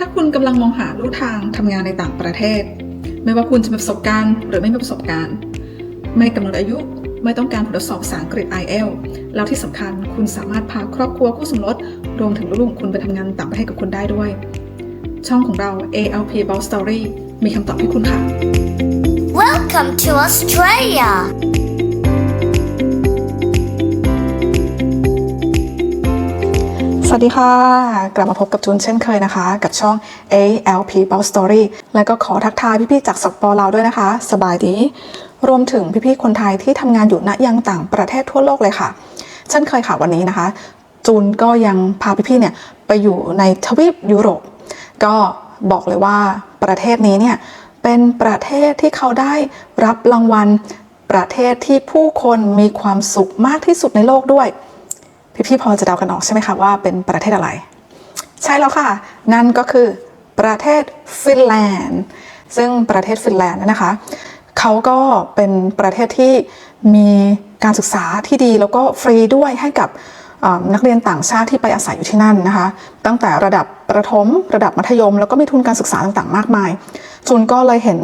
ถ้าคุณกำลังมองหาลู่ทางทำงานในต่างประเทศ ไม่ว่าคุณจะมีประสบการณ์ หรือไม่มีประสบการณ์ ไม่กำหนดอายุไม่ต้องการผลทดสอบภาษาอังกฤษ IELTS แล้วที่สำคัญคุณสามารถพาครอบครัวคู่สมรสรวมถึงลูกๆของคุณไปทำงานต่างประเทศกับคุณได้ด้วย ช่องของเรา ALP b o u t Story มีคำตอบให้คุณค่ะ Welcome to Australia. สวัสดีค่ะ กลับมาพบกับจูนเช่นเคยนะคะ กับช่อง ALP b o u t Story แล้วก็ขอทักทายพี่ๆจากสปปลาวด้วยนะคะ สบายดี รวมถึงพี่ๆคนไทยที่ทำงานอยู่ณยังต่างประเทศทั่วโลกเลยค่ะ เช่นเคยค่ะวันนี้นะคะ จูนก็ยังพาพี่ๆเนี่ยไปอยู่ในทวีปยุโรป ก็บอกเลยว่าประเทศนี้เนี่ยเป็นประเทศที่เขาได้รับรางวัลประเทศที่ผู้คนมีความสุขมากที่สุดในโลกด้วย พี่ๆพอจะเดากันออกใช่ไหมคะว่าเป็นประเทศอะไร ใช่แล้วค่ะ นั่นก็คือประเทศฟินแลนด์ ซึ่งประเทศฟินแลนด์นะคะเขาก็เป็นประเทศที่มีการศึกษาที่ดีแล้วก็ฟรีด้วยให้กับนักเรียนต่างชาติที่ไปอาศัยอยู่ที่นั่นนะคะ ตั้งแต่ระดับประถม ระดับมัธยม แล้วก็มีทุนการศึกษาต่างๆ มากมาย จูนก็เลยเห็น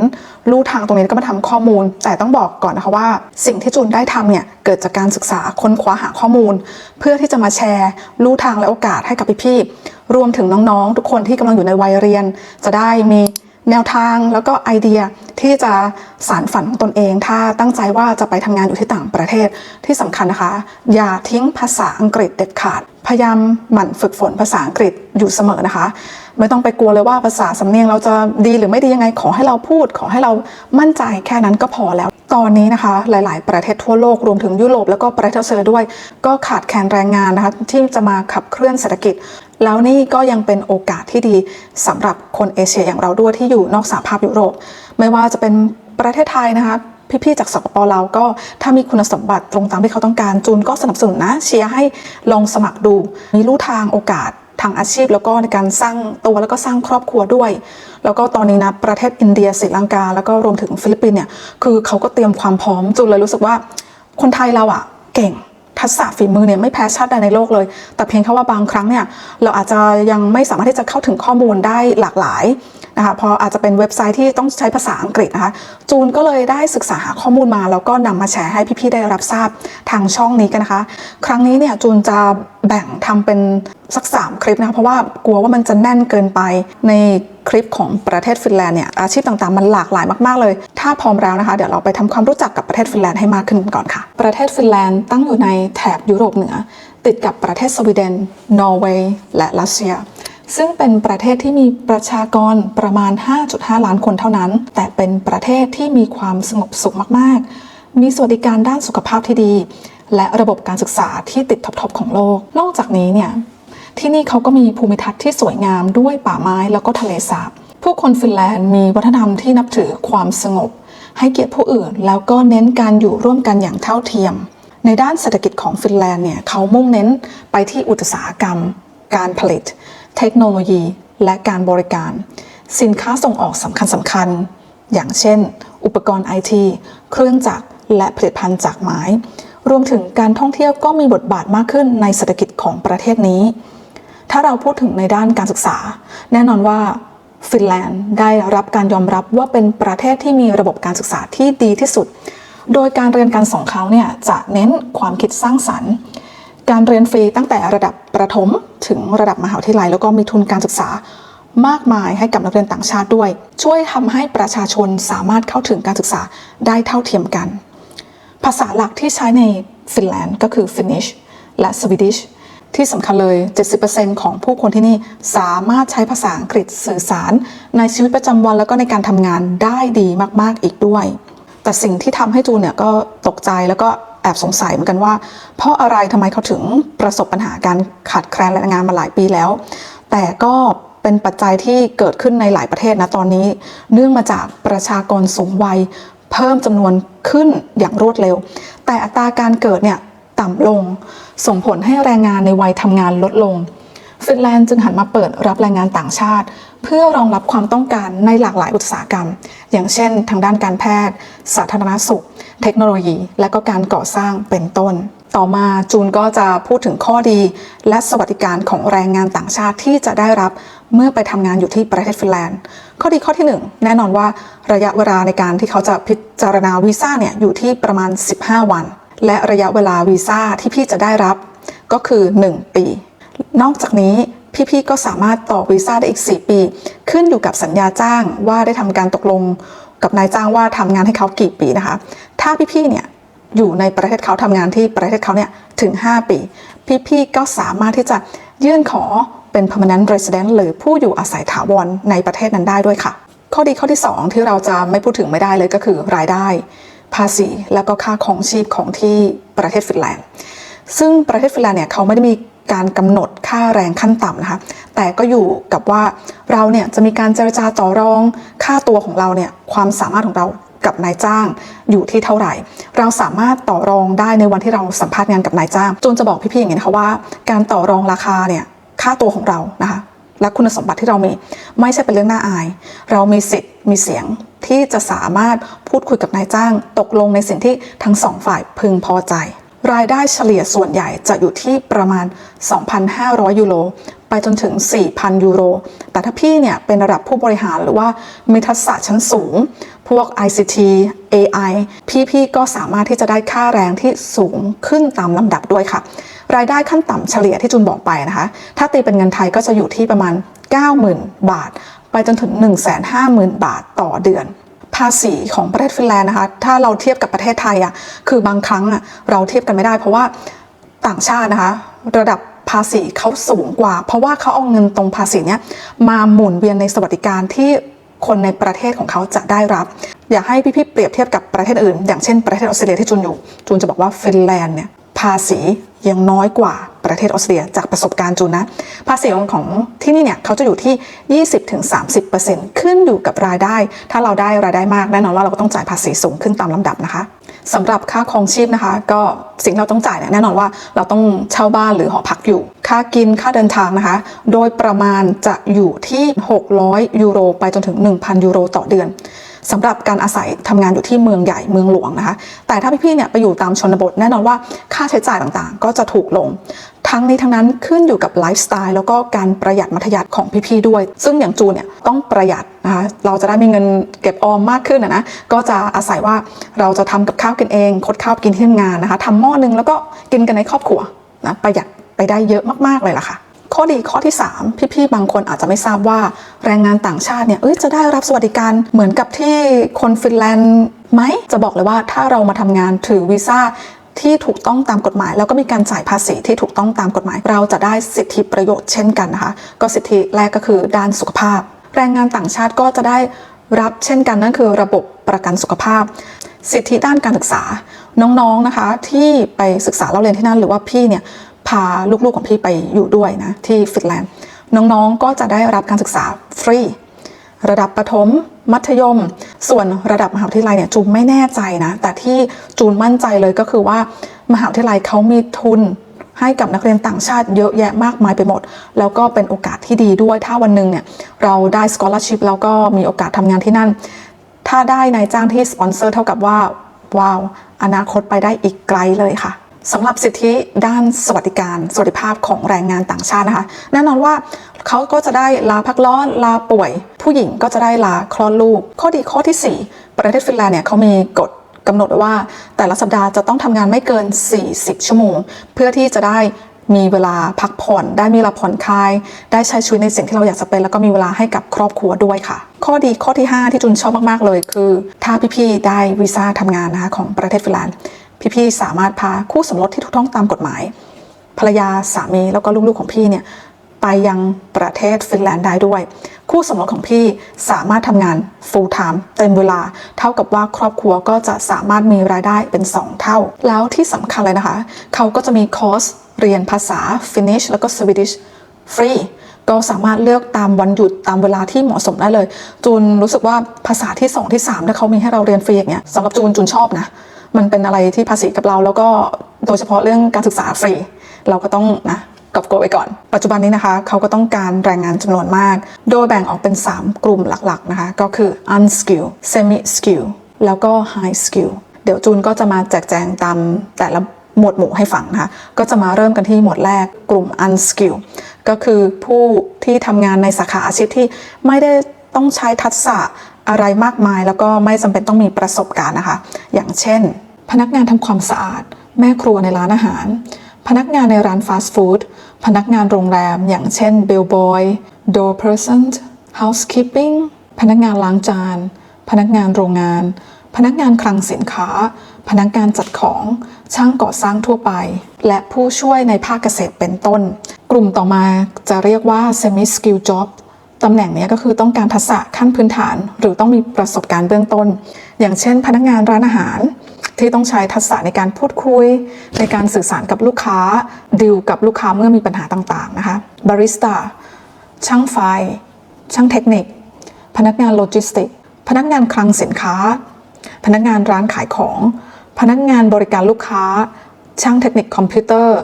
ลู่ทางตรงนี้ก็มาทำข้อมูล แต่ต้องบอกก่อนนะคะว่า สิ่งที่จูนได้ทำเนี่ยเกิดจากการศึกษาค้นคว้าหาข้อมูล เพื่อที่จะมาแชร์ลู่ทางและโอกาสให้กับพี่ๆรวมถึงน้องๆ ทุกคนที่กำลังอยู่ในวัยเรียน จะได้มี แนวทางแล้วก็ไอเดียที่จะสารฝันของตนเอง ถ้าตั้งใจว่าจะไปทำงานอยู่ที่ต่างประเทศที่สำคัญนะคะ อย่าทิ้งภาษาอังกฤษเด็ดขาด พยายามหมั่นฝึกฝนภาษาอังกฤษอยู่เสมอนะคะ ไม่ต้องไปกลัวเลยว่าภาษาสำเนียงเราจะดีหรือไม่ดียังไงขอให้เราพูด ขอให้เรามั่นใจแค่นั้นก็พอแล้ว ตอนนี้นะคะ หลาย ๆ ประเทศทั่วโลกรวมถึงยุโรปแล้วก็ประเทศเซอร์ด้วย ก็ขาดแคลนแรงงานนะคะที่จะมาขับเคลื่อนเศรษฐกิจ แล้วนี่ก็ยังเป็นโอกาสที่ดีสำหรับคนเอเชียอย่างเราด้วยที่อยู่นอกสหภาพยุโรป ไม่ว่าจะเป็นประเทศไทยนะคะพี่ๆจากสปปลาวก็ถ้ามีคุณสมบัติตรงตามที่เขาต้องการจูนก็สนับสนุนนะเชียร์ให้ลองสมัครดู มีลู่ทางโอกาสทางอาชีพแล้วก็ในการสร้างตัวแล้วก็สร้างครอบครัวด้วย แล้วก็ตอนนี้นะประเทศอินเดียศรีลังกา แล้วก็รวมถึงฟิลิปปินส์เนี่ยคือเขาก็เตรียมความพร้อมจูนเลยรู้สึกว่าคนไทยเราอะเก่ง ทักษะฝีมือเนี่ยไม่แพ้ชาติใดในโลกเลย แต่เพียงแค่ว่าบางครั้งเนี่ยเราอาจจะยังไม่สามารถที่จะเข้าถึงข้อมูลได้หลากหลาย นะคะพราะอาจจะเป็นเว็บไซต์ที่ต้องใช้ภาษาอังกฤษนะคะจูนก็เลยได้ศึกษาหาข้อมูลมา แล้วก็นำมาแชร์ให้พี่ๆได้รับทราบทางช่องนี้กันนะคะ ครั้งนี้เนี่ยจูนจะแบ่งทำเป็นสักสามคลิปนะคะเพราะว่ากลัวว่ามันจะแน่นเกินไปในคลิปของประเทศฟินแลนด์เนี่ยอาชีพต่างๆ มันหลากหลายมากๆเลย ถ้าพร้อมแล้วนะคะเดี๋ยวเราไปทำความรู้จักกับประเทศฟินแลนด์ให้มากขึ้นก่อนค่ะ ประเทศฟินแลนด์ตั้งอยู่ในแถบยุโรปเหนือ ติดกับประเทศสวีเดน นอร์เวย์ และรัสเซีย ซึ่งเป็นประเทศที่มีประชากรประมาณ 5.5 ล้านคนเท่านั้น แต่เป็นประเทศที่มีความสงบสุขมาก ๆ มีสวัสดิการด้านสุขภาพที่ดี และระบบการศึกษาที่ติดท็อป ๆ ของโลก นอกจากนี้เนี่ยที่นี่เขาก็มีภูมิทัศน์ที่สวยงามด้วยป่าไม้แล้วก็ทะเลสาบ ผู้คนฟินแลนด์มีวัฒนธรรมที่นับถือความสงบ ให้เกียรติผู้อื่น แล้วก็เน้นการอยู่ร่วมกันอย่างเท่าเทียม ในด้านเศรษฐกิจของฟินแลนด์เนี่ยเขามุ่งเน้นไปที่อุตสาหกรรม การผลิต เทคโนโลยี และการบริการ สินค้าส่งออกสำคัญสำคัญ อย่างเช่น อุปกรณ์ไอทีเครื่องจักรและผลิตภัณฑ์จากไม้ รวมถึงการท่องเที่ยวก็มีบทบาทมากขึ้นในเศรษฐกิจของประเทศนี้ ถ้าเราพูดถึงในด้านการศึกษา แน่นอนว่าฟินแลนด์ได้รับการยอมรับว่าเป็นประเทศที่มีระบบการศึกษาที่ดีที่สุด โดยการเรียนการสอนเขาเนี่ยจะเน้นความคิดสร้างสรรค์ การเรียนฟรีตั้งแต่ระดับประถมถึงระดับมหาวิทยาลัย แล้วก็มีทุนการศึกษามากมายให้กับนักเรียนต่างชาติด้วย ช่วยทำให้ประชาชนสามารถเข้าถึงการศึกษาได้เท่าเทียมกัน ภาษาหลักที่ใช้ในฟินแลนด์ก็คือฟินนิชและสวีดิชที่สำคัญเลย 70%ของผู้คนที่นี่สามารถใช้ภาษาอังกฤษสื่อสาร ในชีวิตประจำวันแล้วก็ในการทำงานได้ดีมาก ๆ อีกด้วย แต่สิ่งที่ทำให้จูนเนี่ยก็ตกใจแล้วก็ แอบสงสัยเหมือนกันว่า เพราะอะไรทำไมเขาถึงประสบปัญหาการขาดแคลนแรงงานมาหลายปีแล้ว แต่ก็เป็นปัจจัยที่เกิดขึ้นในหลายประเทศนะตอนนี้ เนื่องมาจากประชากรสูงวัย เพิ่มจำนวนขึ้นอย่างรวดเร็ว แต่อัตราการเกิดเนี่ยต่ำลง ส่งผลให้แรงงานในวัยทำงานลดลงฟินแลนด์จึงหันมาเปิดรับแรงงานต่างชาติ เพื่อรองรับความต้องการในหลากหลายอุตสาหกรรม อย่างเช่น ทางด้านการแพทย์ สาธารณสุข เทคโนโลยี และก็การก่อสร้างเป็นต้น ต่อมาจูนก็จะพูดถึงข้อดี และสวัสดิการของแรงงานต่างชาติที่จะได้รับเมื่อไปทำงานอยู่ที่ประเทศฟินแลนด์ ข้อดีข้อที่หนึ่งแน่นอนว่าระยะเวลาในการที่เขาจะพิจารณาวีซ่าเนี่ยอยู่ที่ประมาณ 15 วัน และระยะเวลาวีซ่าที่พี่จะได้รับก็คือ 1 ปี นอกจากนี้ พี่ๆก็สามารถต่อวีซ่าได้อีก 4 ปี ขึ้นอยู่กับสัญญาจ้างว่าได้ทำการตกลงกับนายจ้างว่าทำงานให้เขากี่ปีนะคะ ถ้าพี่ๆเนี่ยอยู่ในประเทศเขาทำงานที่ประเทศเขาเนี่ยถึง 5 ปี พี่ๆก็สามารถที่จะยื่นขอเป็น permanent resident หรือผู้อยู่อาศัยถาวรในประเทศนั้นได้ด้วยค่ะ ข้อดีข้อที่ 2 ที่เราจะไม่พูดถึงไม่ได้เลยก็คือรายได้ ภาษี แล้วก็ค่าของชีพของที่ประเทศฟินแลนด์ ซึ่งประเทศฟินแลนด์เนี่ยเขาไม่ได้มี การกำหนดค่าแรงขั้นต่ำนะคะ แต่ก็อยู่กับว่าเราเนี่ยจะมีการเจรจาต่อรองค่าตัวของเราเนี่ยความสามารถของเรากับนายจ้างอยู่ที่เท่าไหร่ เราสามารถต่อรองได้ในวันที่เราสัมภาษณ์งานกับนายจ้างจนจะบอกพี่ๆอย่างนี้นะคะว่า การต่อรองราคาเนี่ยค่าตัวของเรานะคะและคุณสมบัติที่เรามีไม่ใช่เป็นเรื่องน่าอาย เรามีสิทธิ์มีเสียงที่จะสามารถพูดคุยกับนายจ้าง ตกลงในสิ่งที่ทั้งสองฝ่ายพึงพอใจ รายได้เฉลี่ยส่วนใหญ่จะอยู่ที่ประมาณ 2,500 ยูโร ไปจนถึง 4,000 ยูโร แต่ถ้าพี่เนี่ยเป็นระดับผู้บริหารหรือว่ามีทักษะชั้นสูง พวก ICT AI พี่ๆก็สามารถที่จะได้ค่าแรงที่สูงขึ้นตามลำดับด้วยค่ะ รายได้ขั้นต่ำเฉลี่ยที่จุนบอกไปนะคะ ถ้าตีเป็นเงินไทยก็จะอยู่ที่ประมาณ 90,000 บาท ไปจนถึง 150,000 บาทต่อเดือน ภาษีของประเทศฟินแลนด์นะคะ ถ้าเราเทียบกับประเทศไทยอะคือบางครั้งอะเราเทียบกันไม่ได้ เพราะว่าต่างชาตินะคะ ระดับภาษีเขาสูงกว่า เพราะว่าเขาเอาเงินตรงภาษีเนี้ยมาหมุนเวียนในสวัสดิการที่คนในประเทศของเขาจะได้รับ อยากให้พี่ๆเปรียบเทียบกับประเทศอื่น อย่างเช่นประเทศออสเตรเลียที่จูนอยู่จูนจะบอกว่าฟินแลนด์เนี่ยาษียังน้อยกว่าประเทศออสเตรียจากประสบการณ์จูนนะ ภาษีของที่นี่เนี่ยเขาจะอยู่ที่ 20-30%ขึ้นอยู่กับรายได้ ถ้าเราได้รายได้มากแน่นอนว่าเราก็ต้องจ่ายภาษีสูงขึ้นตามลำดับนะคะสำหรับค่าครองชีพนะคะ ก็สิ่งเราต้องจ่ายเนี่ยแน่นอนว่าเราต้องเช่าบ้านหรือหอพักอยู่ ค่ากินค่าเดินทางนะคะ โดยประมาณจะอยู่ที่ 600 ยูโร ไปจนถึง 1,000 ยูโรต่อเดือน สำหรับการอาศัยทำงานอยู่ที่เมืองใหญ่เมืองหลวงนะคะ แต่ถ้าพี่ๆเนี่ยไปอยู่ตามชนบทแน่นอนว่าค่าใช้จ่ายต่างๆ ก็จะถูกลง ทั้งนี้ทั้งนั้นขึ้นอยู่กับไลฟ์สไตล์แล้วก็การประหยัดมัธยัติของพี่ๆด้วย ซึ่งอย่างจูเนี่ยต้องประหยัดนะคะเราจะได้มีเงินเก็บออมมากขึ้นนะก็จะอาศัยว่าเราจะทำกับข้าวกินเอง คดข้าวกินที่ทำงานนะคะทำหม้อนึงแล้วก็กินกันในครอบครัวนะประหยัดไปได้เยอะมากๆเลยล่ะค่ะ ข้อดีข้อที่ 3 พี่ๆบางคนอาจจะไม่ทราบว่าแรงงานต่างชาติเนี่ยเอ้ยจะได้รับสวัสดิการเหมือนกับที่คนฟินแลนด์ไหมจะบอกเลยว่าถ้าเรามาทำงานถือวีซ่าที่ถูกต้องตามกฎหมาย แล้วก็มีการจ่ายภาษีที่ถูกต้องตามกฎหมาย เราจะได้สิทธิประโยชน์เช่นกันนะคะ ก็สิทธิแรกก็คือด้านสุขภาพ แรงงานต่างชาติก็จะได้รับเช่นกันนั่นคือระบบประกันสุขภาพ สิทธิด้านการศึกษาน้องๆนะคะที่ไปศึกษาเล่าเรียนที่นั่นหรือว่าพี่เนี่ย พาลูกๆของพี่ไปอยู่ด้วยนะที่ฟินแลนด์ น้องๆก็จะได้รับการศึกษาฟรี ระดับประถม มัธยม ส่วนระดับมหาวิทยาลัยเนี่ยจูนไม่แน่ใจนะ แต่ที่จูนมั่นใจเลยก็คือว่ามหาวิทยาลัยเขามีทุนให้กับนักเรียนต่างชาติเยอะแยะมากมายไปหมด แล้วก็เป็นโอกาสที่ดีด้วยถ้าวันหนึ่งเนี่ยเราได้ scholarship แล้วก็มีโอกาสทำงานที่นั่น ถ้าได้นายจ้างที่สปอนเซอร์เท่ากับว่าว้าวอนาคตไปได้อีกไกลเลยค่ะ สำหรับสิทธิด้านสวัสดิการสวัสดิภาพของแรงงานต่างชาตินะคะ แน่นอนว่าเขาก็จะได้ลาพักร้อนลาป่วย ผู้หญิงก็จะได้ลาคลอดลูก ข้อดีข้อที่ 4 ประเทศฟินแลนด์เนี่ยเขามีกฎกำหนดว้ว่าแต่ละสัปดาห์จะต้องทำงานไม่เกิน 40 ชั่วโมง เพื่อที่จะได้มีเวลาพักผ่อน ได้มีเวลาผ่อนคลาย ได้ใช้ชีวิตในสิ่งที่เราอยากจะเป็น แล้วก็มีเวลาให้กับครอบครัวด้วยค่ะ ข้อดีข้อที่ 5 ที่จุนชอบมาก ๆ เลย คือ ถ้าพี่ ๆ ได้วีซ่าทำงานนะคะของประเทศฟินแลนด์ พี่ๆสามารถพาคู่สมรสที่ถูกต้องตามกฎหมาย ภรรยาสามีแล้วก็ลูกๆของพี่เนี่ยไปยังประเทศฟินแลนด์ได้ด้วย คู่สมรสของพี่สามารถทำงาน full time เต็มเวลา เท่ากับว่าครอบครัวก็จะสามารถมีรายได้เป็น 2 เท่า แล้วที่สำคัญเลยนะคะ เขาก็จะมีคอร์สเรียนภาษาฟินิชแล้วก็สวีดิชฟรีก็สามารถเลือกตามวันหยุดตามเวลาที่เหมาะสมได้เลย จูนรู้สึกว่าภาษาที่ 2 ที่3ถ้าเขามีให้เราเรียนฟรีอย่างเงี้ยสำหรับจูนจูนชอบนะ มันเป็นอะไรที่ภาษีกับเรา แล้วก็โดยเฉพาะเรื่องการศึกษาฟรี เราก็ต้องนะกอบโกไว้ก่อน ปัจจุบันนี้นะคะ เขาก็ต้องการแรงงานจำนวนมาก โดยแบ่งออกเป็น 3 กลุ่มหลักๆนะคะ ก็คือ unskilled semi-skilled แล้วก็ high skill เดี๋ยวจูนก็จะมาแจกแจงตามแต่ละหมวดหมู่ให้ฟังนะคะ ก็จะมาเริ่มกันที่หมวดแรกกลุ่ม unskilled ก็คือผู้ที่ทำงานในสาขาอาชีพที่ไม่ได้ต้องใช้ทักษะอะไรมากมาย แล้วก็ไม่จำเป็นต้องมีประสบการณ์นะคะ อย่างเช่น พนักงานทำความสะอาด แม่ครัวในร้านอาหาร พนักงานในร้านฟาสต์ฟู้ดพนักงานโรงแรม อย่างเช่น bellboy door person housekeeping พนักงานล้างจาน พนักงานโรงงาน พนักงานคลังสินค้า พนักงานจัดของ ช่างก่อสร้างทั่วไป และผู้ช่วยในภาคเกษตรเป็นต้น กลุ่มต่อมาจะเรียกว่า semi skill job ตำแหน่งนี้ก็คือต้องการทักษะขั้นพื้นฐาน หรือต้องมีประสบการณ์เบื้องต้น อย่างเช่น พนักงานร้านอาหาร ที่ต้องใช้ทักษะในการพูดคุย ในการสื่อสารกับลูกค้าดีลกับลูกค้าเมื่อมีปัญหาต่างๆนะคะบาริสต้าช่างไฟ ช่างเทคนิค พนักงานโลจิสติก พนักงานคลังสินค้า พนักงานร้านขายของ พนักงานบริการลูกค้า ช่างเทคนิคคอมพิวเตอร์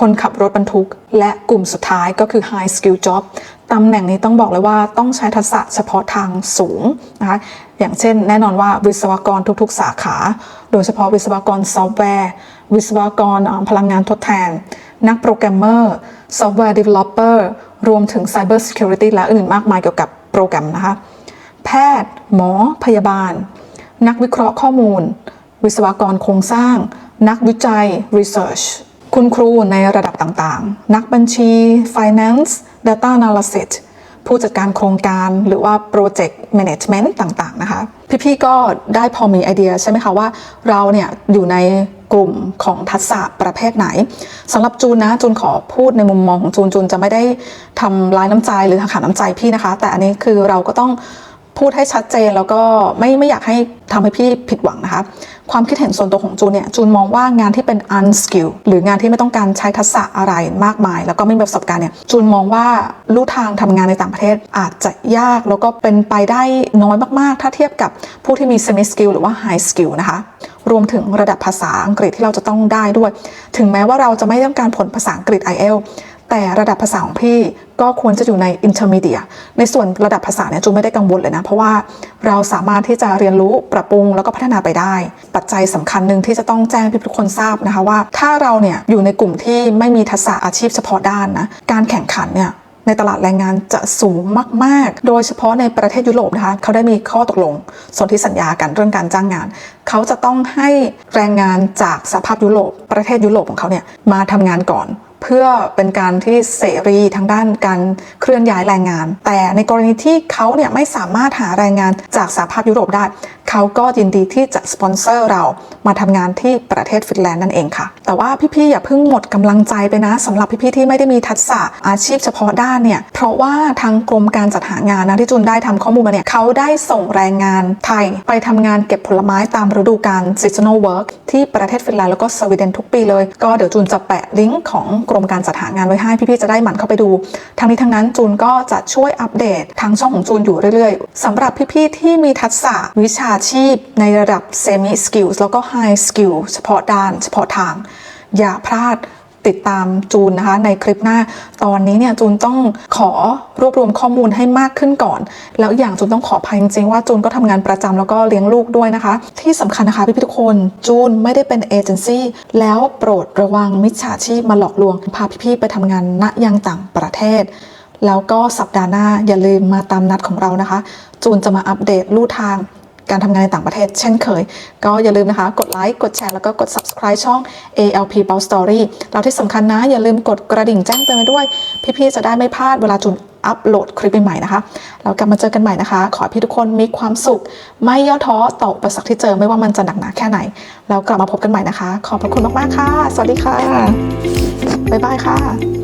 คนขับรถบรรทุก และกลุ่มสุดท้ายก็คือ high skill job ตำแหน่งนี้ต้องบอกเลยว่าต้องใช้ทักษะเฉพาะทางสูงนะคะอย่างเช่น แน่นอนว่าวิศวกรทุกๆ สาขา โดยเฉพาะวิศวกรซอฟต์แวร์ วิศวกรพลังงานทดแทน นักโปรแกรมเมอร์ซอฟต์แวร์ developer รวมถึง cyber security และอื่นมากมายเกี่ยวกับโปรแกรมนะคะแพทย์ หมอ พยาบาล นักวิเคราะห์ข้อมูล วิศวกรโครงสร้าง นักวิจัย research คุณครูในระดับต่างๆ นักบัญชี finance data analysis ผู้จัดการโครงการหรือว่า project management ต่างๆนะคะ พี่ๆก็ได้พอมีไอเดียใช่ไหมคะว่าเราเนี่ยอยู่ในกลุ่มของทักษะประเภทไหนสำหรับจูนนะจูนขอพูดในมุมมองของจูนจูนจะไม่ได้ทำร้ายน้ำใจหรือหักหาน้ำใจพี่นะคะ แต่อันนี้คือเราก็ต้องพูดให้ชัดเจนแล้วก็ไม่ไม่อยากให้ทำให้พี่ผิดหวังนะคะ ความคิดเห็นส่วนตัวของจูนเนี่ยจูนมองว่างานที่เป็น unskill หรืองานที่ไม่ต้องการใช้ทักษะอะไรมากมาย แล้วก็ไม่มีประสบการณ์เนี่ยจูนมองว่าลู่ทางทำงานในต่างประเทศอาจจะยากแล้วก็เป็นไปได้น้อยมาก ๆ ถ้าเทียบกับผู้ที่มี semi skill หรือว่า high skill นะคะรวมถึงระดับภาษาอังกฤษที่เราจะต้องได้ด้วย ถึงแม้ว่าเราจะไม่ต้องการผลภาษาอังกฤษ IELTS แต่ระดับภาษาของพี่ก็ควรจะอยู่ใน intermediate ในส่วนระดับภาษาเนี่ยจูไม่ได้กังวลเลยนะ เพราะว่าเราสามารถที่จะเรียนรู้ปรับปรุงแล้วก็พัฒนาไปได้ ปัจจัยสำคัญหนึ่งที่จะต้องแจ้งให้ทุกคนทราบนะคะว่า ถ้าเราเนี่ยอยู่ในกลุ่มที่ไม่มีทักษะอาชีพเฉพาะด้านนะการแข่งขันเนี่ยในตลาดแรงงานจะสูงมาก ๆ โดยเฉพาะในประเทศยุโรปนะคะเขาได้มีข้อตกลงสนธิสัญญากันเรื่องการจ้างงาน เขาจะต้องให้แรงงานจากสภาพยุโรปประเทศยุโรปของเขาเนี่ยมาทำงานก่อน เพื่อเป็นการที่เสรีทางด้านการเคลื่อนย้ายแรงงาน แต่ในกรณีที่เขาเนี่ยไม่สามารถหาแรงงานจากสหภาพยุโรปได้ เขาก็ยินดีที่จะสปอนเซอร์เรามาทำงานที่ประเทศฟินแลนด์นั่นเองค่ะ แต่ว่าพี่ๆอย่าเพิ่งหมดกำลังใจไปนะสำหรับพี่ๆที่ไม่ได้มีทักษะอาชีพเฉพาะด้านเนี่ยเพราะว่าทางกรมการจัดหางานนะที่จุนได้ทำข้อมูลมาเนี่ยเขาได้ส่งแรงงานไทยไปทำงานเก็บผลไม้ตามฤดูกาล seasonal work ที่ประเทศฟินแลนด์แล้วก็สวีเดนทุกปีเลย ก็เดี๋ยวจูนจะแปะลิงก์ของกรมการจัดหางานไว้ให้พี่ๆจะได้หมั่นเข้าไปดูทั้งนี้ทั้งนั้นจูนก็จะช่วยอัปเดตทางช่องของจูนอยู่เรื่อยๆสำหรับพี่ๆที่มีทักษะวิชาชีพในระดับ semi skills แล้วก็ high skill เฉพาะด้านเฉพาะทาง อย่าพลาดติดตามจูนนะคะในคลิปหน้า ตอนนี้เนี่ยจูนต้องขอรวบรวมข้อมูลให้มากขึ้นก่อน แล้วอย่างจูนต้องขออภัยจริงๆว่าจูนก็ทำงานประจำแล้วก็เลี้ยงลูกด้วยนะคะ ที่สำคัญนะคะพี่ๆทุกคนจูนไม่ได้เป็นเอเจนซี่แล้วโปรดระวังมิจฉาชีพมาหลอกลวงพาพี่ๆไปทำงานณยังต่างประเทศ แล้วก็สัปดาห์หน้าอย่าลืมมาตามนัดของเรานะคะ จูนจะมาอัปเดตลู่ทาง การทำงานในต่างประเทศ เช่นเคย ก็อย่าลืมนะคะ กดไลค์กดแชร์แล้วก็กด subscribe ช่อง ALP b o u Story แล้วที่สำคัญนะ อย่าลืมกดกระดิ่งแจ้งเตือนด้วย พี่ๆจะได้ไม่พลาดเวลาจูนอัปโหลดคลิปใหม่ๆนะคะ แล้วกลับมาเจอกันใหม่นะคะ ขอให้พี่ทุกคนมีความสุข ไม่ย่อท้อต่ออุปสรรคที่เจอไม่ว่ามันจะหนักหนาแค่ไหน แล้วกลับมาพบกันใหม่นะคะ ขอบพระคุณมากๆค่ะ สวัสดีค่ะ บ๊ายบายค่ะ